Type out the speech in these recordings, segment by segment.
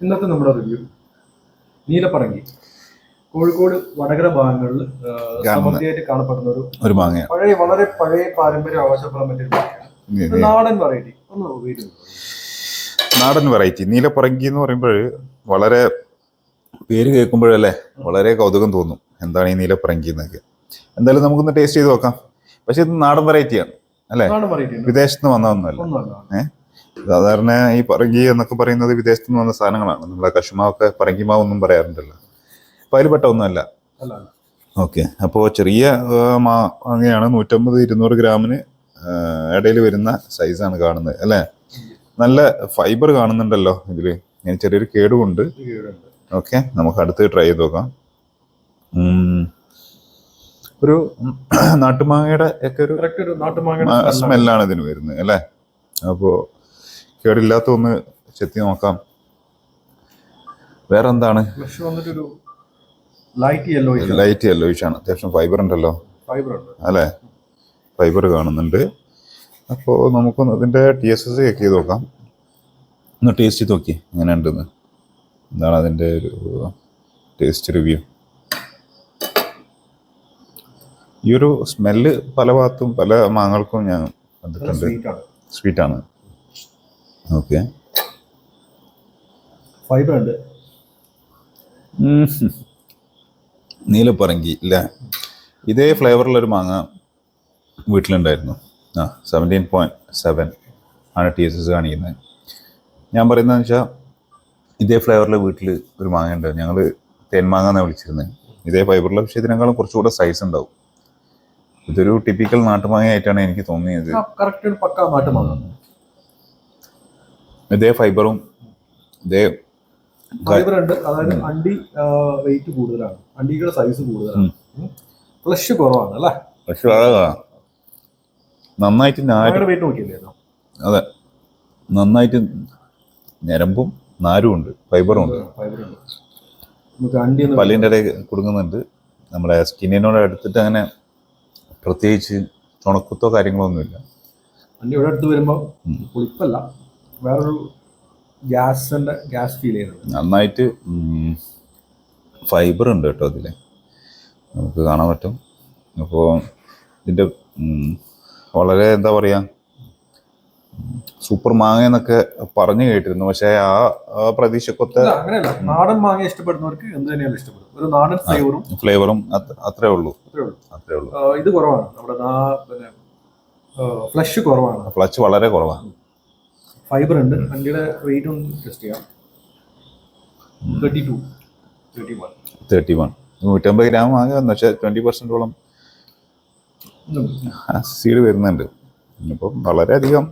ഇന്നത്തെ നമ്മുടെ റിവ്യൂ നീലപ്പറങ്കി. കോഴിക്കോട് വടകര ഭാഗങ്ങളിൽ സമൃദ്ധിയായിട്ട് കാണപ്പെടുന്ന ഒരു ഒരു മാങ്ങ. പഴയ വളരെ പഴയ പാരമ്പര്യം അവകാശപ്പെടാൻ പറ്റിയ ഒരു മാങ്ങയാണ്. നാടൻ വെറൈറ്റി ഒന്ന് നാടൻ വെറൈറ്റി നീലപ്പറങ്കി എന്ന് പറയുമ്പോൾ വളരെ പേര് കേൾക്കുമ്പോഴല്ലേ വളരെ കൗതുകം തോന്നും. എന്താണ് ഈ നീലപ്പറങ്കി എന്നൊക്കെ. എന്തായാലും നമുക്കൊന്ന് ടേസ്റ്റ് ചെയ്ത് നോക്കാം. പക്ഷെ ഇത് നാടൻ വെറൈറ്റിയാണ് അല്ലേ? വിദേശത്ത് നിന്ന് വന്നതൊന്നുമല്ല. ഒന്നുമല്ല. സാധാരണ ഈ പറങ്കി എന്നൊക്കെ പറയുന്നത് വിദേശത്ത് നിന്ന് വന്ന സാധനങ്ങളാണ്. നമ്മളെ കശുമാവൊക്കെ പറങ്കിമാവ് ഒന്നും പറയാറുണ്ടല്ലോ. അപ്പൊ അതിൽ പെട്ട ഒന്നുമല്ല. ഓക്കെ. അപ്പോൾ ചെറിയ മാ- അങ്ങനെയാണ് നൂറ്റമ്പത് ഇരുന്നൂറ് ഗ്രാമിന് ഇടയിൽ വരുന്ന സൈസാണ് കാണുന്നത് അല്ലേ? നല്ല ഫൈബർ കാണുന്നുണ്ടല്ലോ ഇതിൽ ഇങ്ങനെ ചെറിയൊരു കേടുമുണ്ട്. ഓക്കെ. നമുക്ക് അടുത്ത് ട്രൈ ചെയ്ത് നോക്കാം. ഒരു നാട്ടുമാങ്ങയുടെ ഒക്കെ ഒരു സ്മെല്ലാണ് ഇതിന് വരുന്നത് അല്ലേ? അപ്പോൾ കേടില്ലാത്ത ഒന്ന് ചെത്തി നോക്കാം. വേറെ എന്താണ് ലൈറ്റ് യെല്ലോ യെല്ലോയിഷ് ആണ്. അത്യാവശ്യം ഫൈബർ ഉണ്ടല്ലോ. അല്ലേ? ഫൈബർ കാണുന്നുണ്ട്. അപ്പോൾ നമുക്കൊന്ന് അതിന്റെ ടി എസ് എസ് ചെക്ക് ചെയ്ത് നോക്കാം. ഒന്ന് ടേസ്റ്റ് ചെയ്ത് നോക്കി എങ്ങനെ ഉണ്ടെന്ന് എന്താണ് അതിന്റെ ഒരു ടേസ്റ്റ് റിവ്യൂ ഈ ഒരു സ്മെല്ല് പല ഭാഗത്തും പല മാങ്ങൾക്കും ഞാൻ കണ്ടിട്ടുണ്ട്. സ്വീറ്റാണ് ഓക്കെ. ഫൈബർ ഉണ്ട് നീലപ്പറങ്കി ഇല്ല? ഇതേ ഫ്ലേവറിലൊരു മാങ്ങ വീട്ടിലുണ്ടായിരുന്നു. ആ സെവന്റീൻ പോയിന്റ് സെവൻ ആണ് ടി എസ് എസ് കാണിക്കുന്നത്. ഞാൻ പറയുന്നതെന്ന് വെച്ചാൽ ഇതേ ഫ്ലേവറിൽ വീട്ടിൽ ഒരു മാങ്ങ ഉണ്ട് ഞങ്ങൾ തേൻമാങ്ങ എന്നാണ് വിളിച്ചിരുന്നത് ഇതേ ഫൈബറിൽ പക്ഷേ ഇതിനേക്കാളും കുറച്ചുകൂടെ സൈസ് ഉണ്ടാവും. ഇതൊരു ടിപ്പിക്കൽ നാട്ടുമാങ്ങ ആയിട്ടാണ് എനിക്ക് തോന്നിയത്. കറക്റ്റ് ഒരു പക്ക നാട്ടുമാങ്ങ. ഇതേ ഫൈബറും ഇതേ ഫൈബർ ഉണ്ട് അതായത് അണ്ടി വെയിറ്റ് കൂടുതലാണ്. അണ്ടിയുടെ സൈസ് കൂടുതലാണ്. ഫ്ലഷ് കുറവാണ് അല്ലേ? ഫ്ലഷ് നന്നായിട്ട് വെയിറ്റ് നോക്കിയില്ലേ അതെ. നന്നായിട്ട് ഞരമ്പും നാരും ഉണ്ട്. ഫൈബറും ഉണ്ട്. പല്ലിന്റെ ഇടയിൽ കുടുങ്ങുന്നുണ്ട് നമ്മുടെ സ്കിന്നിനോട് എടുത്തിട്ട് അങ്ങനെ പ്രത്യേകിച്ച് ചുണക്കുത്തോ കാര്യങ്ങളോ ഒന്നുമില്ല അണ്ടി ഇവിടെ അടുത്ത് വരുമ്പോൾ പുളിപ്പല്ല. വേറൊരു ഗ്യാസിന്റെ ഗ്യാസ് ഫീൽ ചെയ്യുന്നുണ്ട്. നന്നായിട്ട് ഫൈബർ ഉണ്ട് കേട്ടോ അതിൽ നമുക്ക് കാണാൻ പറ്റും. അപ്പോൾ ഇതിന്റെ വളരെ എന്താ പറയുക സൂപ്പർ മാങ്ങ എന്നൊക്കെ പറഞ്ഞു കേട്ടിരുന്നു. പക്ഷേ ആ പ്രതീക്ഷക്കൊത്ത അങ്ങനെയല്ല. നാടൻ മാങ്ങ ഇഷ്ടപ്പെടുന്നവർക്ക് എന്ത് തന്നെയാണ് ഇഷ്ടപ്പെടും. ഒരു നാടൻ ഫ്ലേവറും ഫ്ലേവറും അത്രേ ഉള്ളൂ. അത്രേ ഉള്ളൂ. ഇത് കുറവാണ്. നമ്മുടെ ഫ്ലഷ് കുറവാണ്. ഫ്ലഷ് വളരെ കുറവാണ്. ഫൈബർ ഉണ്ട്. വണ്ടിയുടെ റേറ്റ് ഒന്ന് ടെസ്റ്റ് ചെയ്യാം. Thirty two thirty one thirty one നൂറ്റമ്പത് ഗ്രാം വാങ്ങുക പക്ഷേ ട്വന്റി പെർസെന്റോളം സീഡ് വരുന്നുണ്ട്. ഇപ്പം വളരെയധികം.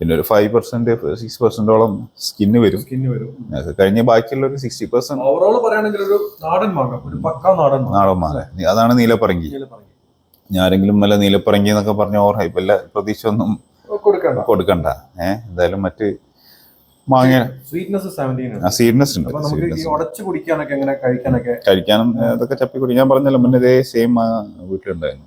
പിന്നെ ഒരു ഫൈവ് പെർസെന്റ് സിക്സ് പെർസെന്റോളം സ്കിന്ന് വരും. സ്കിന്ന് വരും. കഴിഞ്ഞ ബാക്കിയുള്ള ഒരു സിക്സ്റ്റി പെർസെന്റ് ഓവറോൾ പറയുകയാണെങ്കിൽ ഒരു നാടൻ മാങ്ങ ഒരു പക്ക നാടൻ നാടൻ മാങ്ങ. അതാണ് നീലപ്പറങ്കി. ഞാരെങ്കിലും നല്ല ഞാൻ ആരെങ്കിലും വല്ല നീലപ്പറങ്കി എന്നൊക്കെ പറഞ്ഞ ഓർ ഹൈപ്പല്ല പ്രതീക്ഷ ഒന്നും കൊടുക്കണ്ട. കൊടുക്കണ്ട. ഏഹ് എന്തായാലും മറ്റ് മാങ്ങ സ്വീറ്റ്നസ് ഉണ്ട്. കഴിക്കാനും അതൊക്കെ ചപ്പി കുടി ഞാൻ പറഞ്ഞല്ലോ മുന്നേ ഇതേ സെയിം വീട്ടിലുണ്ടായിരുന്നു.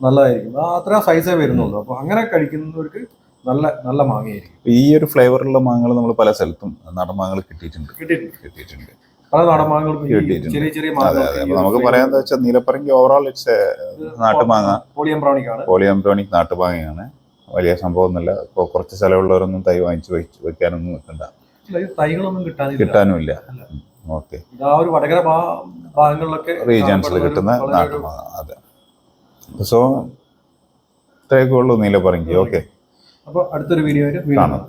നല്ലതായിരിക്കും. ആ അത്ര സൈസേ വരുന്നുള്ളൂ. അപ്പൊ അങ്ങനെ കഴിക്കുന്നവർക്ക് നല്ല നല്ല മാങ്ങയായിരിക്കും. ഈ ഒരു ഫ്ലേവറുള്ള മാങ്ങകൾ നമ്മൾ പല സ്ഥലത്തും നാടൻ കിട്ടിയിട്ടുണ്ട്. കിട്ടിയിട്ടുണ്ട്. പല ചെറിയ ചെറിയ നമുക്ക് പറയാന്ന് വെച്ചാൽ നീലപ്പറങ്കി ഓവറോൾ ഇറ്റ്സ് നാട്ടുമാങ്ങ. പോളിയംബ്രോണിക്കാണ് പോളിയംബ്രോണിക് നാട്ടുമാങ്ങയാണ്. വലിയ സംഭവമൊന്നുമില്ല. ഇപ്പോൾ കുറച്ച് സ്ഥലമുള്ളവരൊന്നും തൈ വാങ്ങിച്ച് വെച്ച് വെക്കാനൊന്നും നിൽക്കണ്ട. തൈകളൊന്നും കിട്ടാനുമില്ല. ഓക്കെ. റീജിയൻസിൽ കിട്ടുന്ന നാട്ടുമാണ് അതെ. സോ ഇത്രയൊക്കെ ഉള്ളൂ നീല പറഞ്ഞു ഓക്കെ അപ്പോൾ അടുത്തൊരു വീഡിയോ. കാണാം.